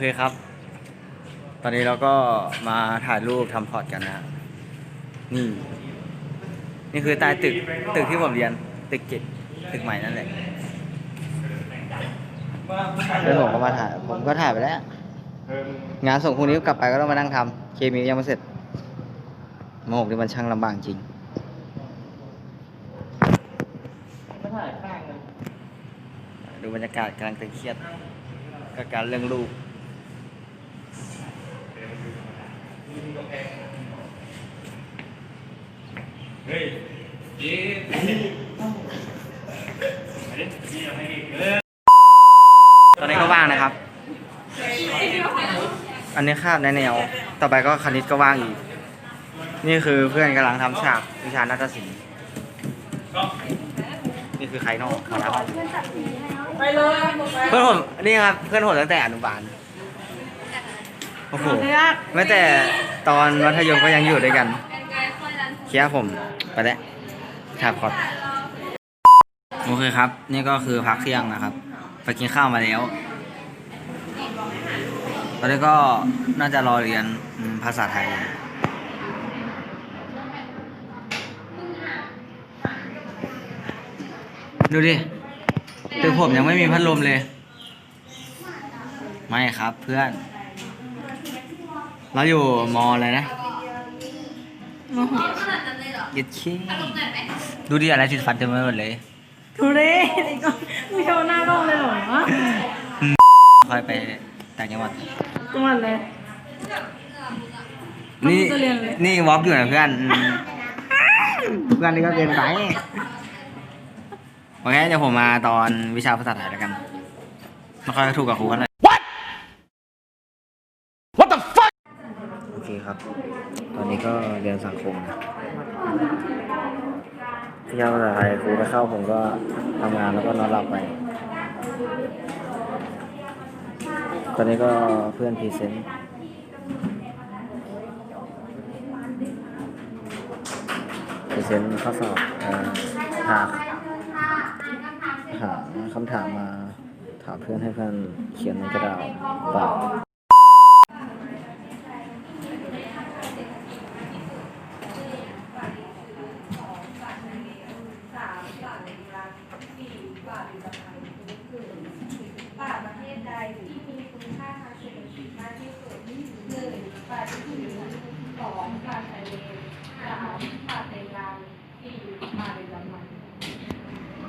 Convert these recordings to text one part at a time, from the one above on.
เคครับ ตอนนี้เราก็มาถ่ายรูปทำพอร์ตกันนะฮะนี่ นี่คือใต้ตึก ตึกที่ผมเรียน ตึกเจ็ดตึกใหม่นั่นแหละแล้วผมก็มาถ่าย ผมก็ถ่ายไปแล้ว งานส่งพรุ่งนี้กลับไปก็ต้องมานั่งทำเคมียังไม่เสร็จมหกนี่มันช่างลำบากจริงดูบรรยากาศกำลังตึงเครียดกับการเรื่องลูก เฮ้ยเย้มาดินี่เอาให้อีกเออตอนนี้ก็ว่างนะครับ อันนี้คาบในแนว ต่อไปก็คณิตก็ว่างอีก นี่คือเพื่อนกำลังทำฉากวิชานาฏศิลป์ นี่คือใครนอกมาแล้วไปเลยไปเพื่อนผมนี่ครับเพื่อนผมตั้งแต่อนุบาลโอ้โหแม้แต่ตอนมัธยมก็ยังอยู่ด้วยกันเคลียร์ผม ไปแล้วถ่ายพอดโอเคครับ นี่ก็คือพักเที่ยงนะครับ ไปกินข้าวมาแล้วตอนนี้ก็น่าจะรอเรียนภาษาไทย ดูดิตึกผมยังไม่มีพัดลมเลย ไม่ครับเพื่อน เราอยู่มออะไรนะมหก ยึดขี้ดูดิอะไรติดฟันเต็มไปหมดเลยทุเรศไอ้ก็ไม่โชว์หน้ากล้องเลยเหรอค่อยไปต่างจังหวัดจังหวัดเลยนี่จะเรียนเลยนี่วอล์กอยู่นะเพื่อนอืมเพื่อนนี่ก็เกินไปโอเคเดี๋ยวผมมาตอนวิชาภาษาไทยแล้วกันไม่ค่อยถูกกับครูเท่าไหร่ What the fuck โอเคครับ ตอนนี้ก็เรียนสังคมนะวิชาภาษาไทยครูไปเข้าผมก็ทำงานแล้วก็นอนหลับไป ตอนนี้ก็เพื่อนพรีเซนต์พรีเซนต์ข้อสอบหาหาคำถามมาถามเพื่อนให้เพื่อนเขียนในกระดาษเปล่า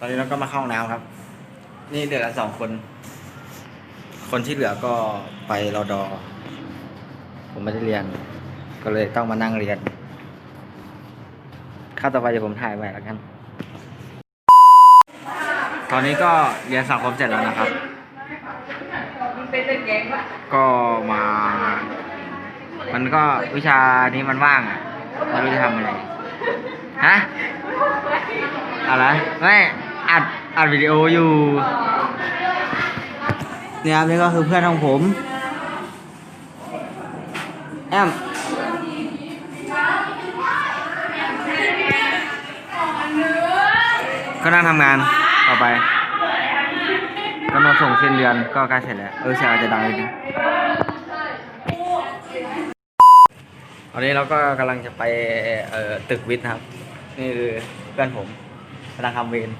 ตอนนี้เราก็มาเข้าห้องน้ำครับ นี่เดือกันสองคน คนที่เหลือก็ไปรอดอ ผมไม่ได้เรียน ก็เลยต้องมานั่งเรียนข้าวต่อไปเดี๋ยวผมถ่ายไว้แล้วกัน ตอนนี้ก็เรียนสังคมเสร็จแล้วนะครับ ก็มา มันก็วิชานี้มันว่างอะไม่รู้จะทำอะไร ฮะ อะไรไม่ อัดอัดวิดีโออยู่เนี่ยครับนี่ก็คือเพื่อนของผมแอมก็นั่งทำงานต่อไปก็มาส่งเส้นเดือนก็ใกล้เสร็จแล้ว เออเสียงอาจจะดังนิดนึงตอนนี้เราก็กำลังจะไปเอ่อตึกวิทย์นะครับ นี่คือเพื่อนผมกำลังทำเวร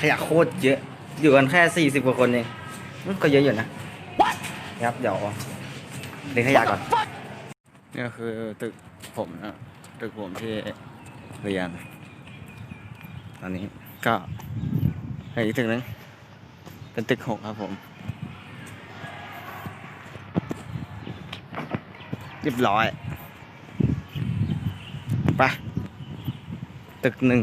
ขยะโคตรเยอะ อยู่กันแค่สี่สิบกว่าคนเองอืมก็เยอะอยู่นะครับเดี๋ยวเรียนขยะก่อนนี่ก็คือตึกผมนะตึกผมที่เรียนตอนนี้ก็ไปอีกตึกหนึงเป็นตึกหกครับผมเรียบร้อยไปตึกหนึ่ง